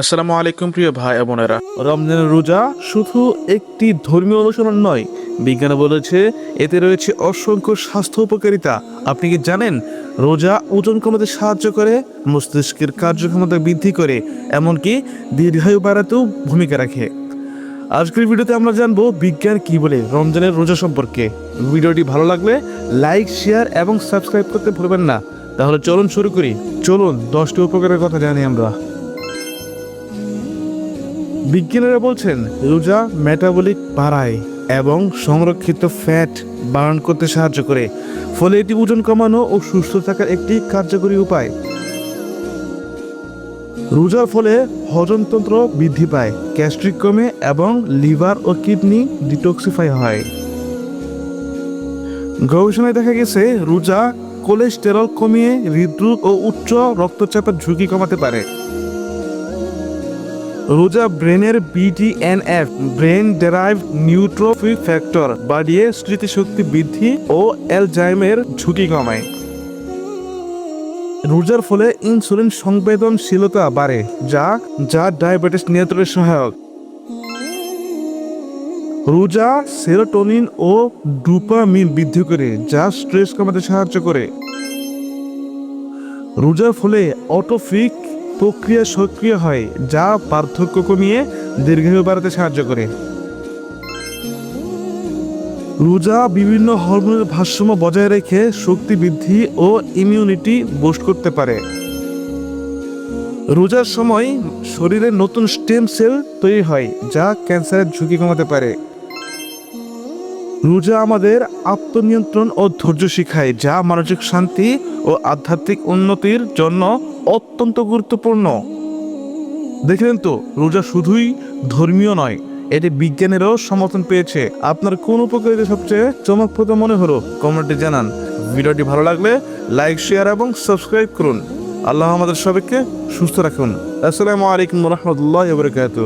আসসালামু আলাইকুম, প্রিয় ভাই বোনেরা। রমজানের রোজা শুধু একটি ধর্মীয় অনুশীলন নয়। বিজ্ঞান বলেছে, এতে রয়েছে অসংখ্য স্বাস্থ্য উপকারিতা। আপনি কি জানেন, রোজা ওজন কমাতে সাহায্য করে, মস্তিষ্কের কার্যক্ষমতা বৃদ্ধি করে, এমনকি দীর্ঘায়ু বাড়াতেও ভূমিকা রাখে। আজকের ভিডিওতে আমরা জানব বিজ্ঞান কি বলে রমজানের রোজা সম্পর্কে। ভিডিওটি ভালো লাগলে লাইক, শেয়ার এবং সাবস্ক্রাইব করতে ভুলবেন না। তাহলে চলুন শুরু করি। চলুন, দশটি উপকারের কথা জানি আমরা। বিজ্ঞানীরা বলছেন, রোজা মেটাবলিক বাড়ায় এবং সংরক্ষিত ফ্যাট বার্ন করতে সাহায্য করে। ফলে এটি ওজন কমানো ও সুস্থ থাকার একটি কার্যকরী উপায়। রোজার ফলে হজমতন্ত্র বৃদ্ধি পায় গ্যাস্ট্রিক কমে এবং লিভার ও কিডনি ডিটক্সিফাই হয়। গবেষণায় দেখা গেছে, রোজা কোলেস্টেরল কমিয়ে হৃদরোগ ও উচ্চ রক্তচাপের ঝুঁকি কমাতে পারে। রোজা ব্রেনের BDNF brain derive neurotrophic factor, বাড়িয়ে স্মৃতিশক্তি বৃদ্ধি ও অ্যালজাইমের ঝুঁকি কমায়। রোজার ফলে ইনসুলিন সংবেদনশীলতা বাড়ে, যা যা ডায়াবেটিস নিয়ন্ত্রণে সহায়ক। রোজা সেরোটোনিন ও ডোপামিন বৃদ্ধি করে, যা স্ট্রেস কমাতে সাহায্য করে। রোজার ফলে অটোফিক প্রক্রিয়া সক্রিয় হয়, যা পার্থক্য কমিয়ে দীর্ঘায়ু বাড়াতে সাহায্য করে। রোজা বিভিন্ন হরমোনের ভারসাম্য বজায় রেখে শক্তি বৃদ্ধি ও ইমিউনিটি বুস্ট করতে পারে। রোজার সময় শরীরে নতুন স্টেম সেল তৈরি হয়, যা ক্যান্সারের ঝুঁকি কমাতে পারে। রোজা আমাদের আত্মনিয়ন্ত্রণ ও ধৈর্য শিখায়, যা মানসিক শান্তি ও আধ্যাত্মিক উন্নতির জন্য অত্যন্ত গুরুত্বপূর্ণ। দেখলেন তো, রোজা শুধুই ধর্মীয় নয়, এটি বিজ্ঞানেরও সমর্থন পেয়েছে। আপনার কোন উপকারিতা সবচেয়ে চমকপ্রদ মনে হলো, কমেন্টে জানান। ভিডিওটি ভালো লাগলে লাইক, শেয়ার এবং সাবস্ক্রাইব করুন। আল্লাহ আমাদের সবাইকে সুস্থ রাখুন। আসসালামু আলাইকুম রহমতুল্লাহ বরকাত